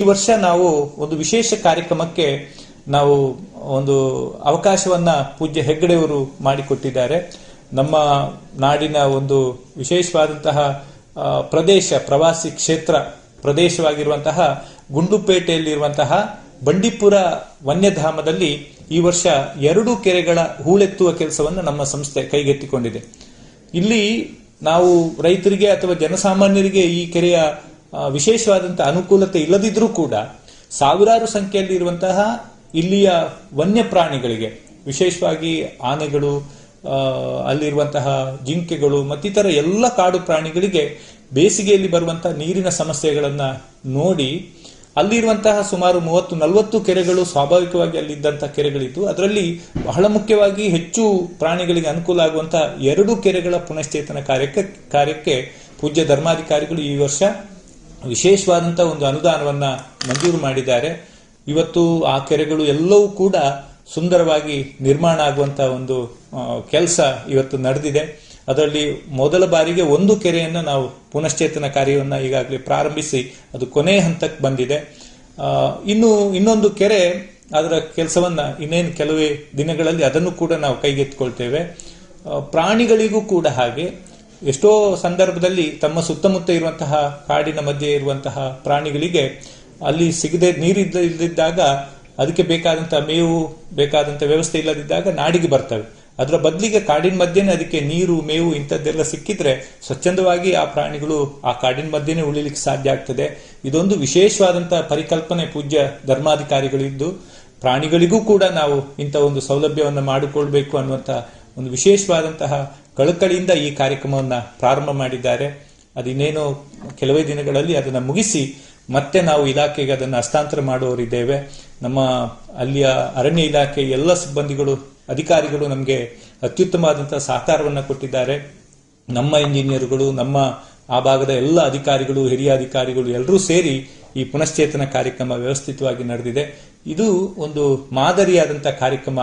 ಈ ವರ್ಷ ನಾವು ಒಂದು ವಿಶೇಷ ಕಾರ್ಯಕ್ರಮಕ್ಕೆ ನಾವು ಒಂದು ಅವಕಾಶವನ್ನ ಪೂಜ್ಯ ಹೆಗ್ಗಡೆಯವರು ಮಾಡಿಕೊಟ್ಟಿದ್ದಾರೆ. ನಮ್ಮ ನಾಡಿನ ಒಂದು ವಿಶೇಷವಾದಂತಹ ಪ್ರದೇಶ, ಪ್ರವಾಸಿ ಕ್ಷೇತ್ರ ಪ್ರದೇಶವಾಗಿರುವಂತಹ ಗುಂಡುಪೇಟೆಯಲ್ಲಿರುವಂತಹ ಬಂಡೀಪುರ ವನ್ಯಧಾಮದಲ್ಲಿ ಈ ವರ್ಷ ಎರಡು ಕೆರೆಗಳ ಹೂಳೆತ್ತುವ ಕೆಲಸವನ್ನು ನಮ್ಮ ಸಂಸ್ಥೆ ಕೈಗೆತ್ತಿಕೊಂಡಿದೆ. ಇಲ್ಲಿ ನಾವು ರೈತರಿಗೆ ಅಥವಾ ಜನಸಾಮಾನ್ಯರಿಗೆ ಈ ಕೆರೆಯ ಆ, ವಿಶೇಷವಾದಂತಹ ಅನುಕೂಲತೆ ಇಲ್ಲದಿದ್ರೂ ಕೂಡ ಸಾವಿರಾರು ಸಂಖ್ಯೆಯಲ್ಲಿ ಇರುವಂತಹ ಇಲ್ಲಿಯ ವನ್ಯ ಪ್ರಾಣಿಗಳಿಗೆ ವಿಶೇಷವಾಗಿ ಆನೆಗಳು ಅಲ್ಲಿರುವಂತಹ ಜಿಂಕೆಗಳು ಮತ್ತಿತರ ಎಲ್ಲ ಕಾಡು ಪ್ರಾಣಿಗಳಿಗೆ ಬೇಸಿಗೆಯಲ್ಲಿ ಬರುವಂತಹ ನೀರಿನ ಸಮಸ್ಯೆಗಳನ್ನ ನೋಡಿ ಅಲ್ಲಿರುವಂತಹ ಸುಮಾರು ಮೂವತ್ತು ನಲವತ್ತು ಕೆರೆಗಳು ಸ್ವಾಭಾವಿಕವಾಗಿ ಅಲ್ಲಿದ್ದಂತಹ ಕೆರೆಗಳಿತ್ತು ಅದರಲ್ಲಿ ಬಹಳ ಮುಖ್ಯವಾಗಿ ಹೆಚ್ಚು ಪ್ರಾಣಿಗಳಿಗೆ ಅನುಕೂಲ ಆಗುವಂತಹ ಎರಡು ಕೆರೆಗಳ ಪುನಶ್ಚೇತನ ಕಾರ್ಯಕ್ಕೆ ಕಾರ್ಯಕ್ಕೆ ಪೂಜ್ಯ ಧರ್ಮಾಧಿಕಾರಿಗಳು ಈ ವರ್ಷ ವಿಶೇಷವಾದಂತಹ ಒಂದು ಅನುದಾನವನ್ನ ಮಂಜೂರು ಮಾಡಿದ್ದಾರೆ. ಇವತ್ತು ಆ ಕೆರೆಗಳು ಎಲ್ಲವೂ ಕೂಡ ಸುಂದರವಾಗಿ ನಿರ್ಮಾಣ ಆಗುವಂತಹ ಒಂದು ಕೆಲಸ ಇವತ್ತು ನಡೆದಿದೆ. ಅದರಲ್ಲಿ ಮೊದಲ ಬಾರಿಗೆ ಒಂದು ಕೆರೆಯನ್ನು ನಾವು ಪುನಶ್ಚೇತನ ಕಾರ್ಯವನ್ನು ಈಗಾಗಲೇ ಪ್ರಾರಂಭಿಸಿ ಅದು ಕೊನೆ ಹಂತಕ್ಕೆ ಬಂದಿದೆ. ಇನ್ನು ಇನ್ನೊಂದು ಕೆರೆ ಅದರ ಕೆಲಸವನ್ನ ಇನ್ನೇನು ಕೆಲವೇ ದಿನಗಳಲ್ಲಿ ಅದನ್ನು ಕೂಡ ನಾವು ಕೈಗೆತ್ತಿಕೊಳ್ತೇವೆ. ಪ್ರಾಣಿಗಳಿಗೂ ಕೂಡ ಹಾಗೆ. ಎಷ್ಟೋ ಸಂದರ್ಭದಲ್ಲಿ ತಮ್ಮ ಸುತ್ತಮುತ್ತ ಇರುವಂತಹ ಕಾಡಿನ ಮಧ್ಯೆ ಇರುವಂತಹ ಪ್ರಾಣಿಗಳಿಗೆ ಅಲ್ಲಿ ಸಿಗದೆ ನೀರು ಇಲ್ಲದಿದ್ದಾಗ ಅದಕ್ಕೆ ಬೇಕಾದಂತಹ ಮೇವು ಬೇಕಾದಂತಹ ವ್ಯವಸ್ಥೆ ಇಲ್ಲದಿದ್ದಾಗ ನಾಡಿಗೆ ಬರ್ತವೆ. ಅದರ ಬದಲಿಗೆ ಕಾಡಿನ ಮಧ್ಯೆನೇ ಅದಕ್ಕೆ ನೀರು, ಮೇವು ಇಂಥದ್ದೆಲ್ಲ ಸಿಕ್ಕಿದ್ರೆ ಸ್ವಚ್ಛಂದವಾಗಿ ಆ ಪ್ರಾಣಿಗಳು ಆ ಕಾಡಿನ ಮಧ್ಯೆನೇ ಉಳಿಲಿಕ್ಕೆ ಸಾಧ್ಯ ಆಗ್ತದೆ. ಇದೊಂದು ವಿಶೇಷವಾದಂತಹ ಪರಿಕಲ್ಪನೆ ಪೂಜ್ಯ ಧರ್ಮಾಧಿಕಾರಿಗಳಿದ್ದು, ಪ್ರಾಣಿಗಳಿಗೂ ಕೂಡ ನಾವು ಇಂಥ ಒಂದು ಸೌಲಭ್ಯವನ್ನು ಮಾಡಿಕೊಳ್ಬೇಕು ಅನ್ನುವಂಥ ಒಂದು ವಿಶೇಷವಾದಂತಹ ಕಳಕಳಿಯಿಂದ ಈ ಕಾರ್ಯಕ್ರಮವನ್ನು ಪ್ರಾರಂಭ ಮಾಡಿದ್ದಾರೆ. ಅದಿನ್ನೇನು ಕೆಲವೇ ದಿನಗಳಲ್ಲಿ ಅದನ್ನು ಮುಗಿಸಿ ಮತ್ತೆ ನಾವು ಇಲಾಖೆಗೆ ಅದನ್ನು ಹಸ್ತಾಂತರ ಮಾಡುವವರಿದ್ದೇವೆ ನಮ್ಮ ಅಲ್ಲಿಯ ಅರಣ್ಯ ಇಲಾಖೆ ಎಲ್ಲ ಸಿಬ್ಬಂದಿಗಳು, ಅಧಿಕಾರಿಗಳು ನಮಗೆ ಅತ್ಯುತ್ತಮವಾದಂತಹ ಸಹಕಾರವನ್ನು ಕೊಟ್ಟಿದ್ದಾರೆ. ನಮ್ಮ ಇಂಜಿನಿಯರ್ಗಳು, ನಮ್ಮ ಆ ಭಾಗದ ಎಲ್ಲ ಅಧಿಕಾರಿಗಳು, ಹಿರಿಯ ಅಧಿಕಾರಿಗಳು ಎಲ್ಲರೂ ಸೇರಿ ಈ ಪುನಶ್ಚೇತನ ಕಾರ್ಯಕ್ರಮ ವ್ಯವಸ್ಥಿತವಾಗಿ ನಡೆದಿದೆ. ಇದು ಒಂದು ಮಾದರಿಯಾದಂತಹ ಕಾರ್ಯಕ್ರಮ